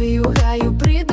У гаю при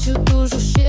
chuto justiça.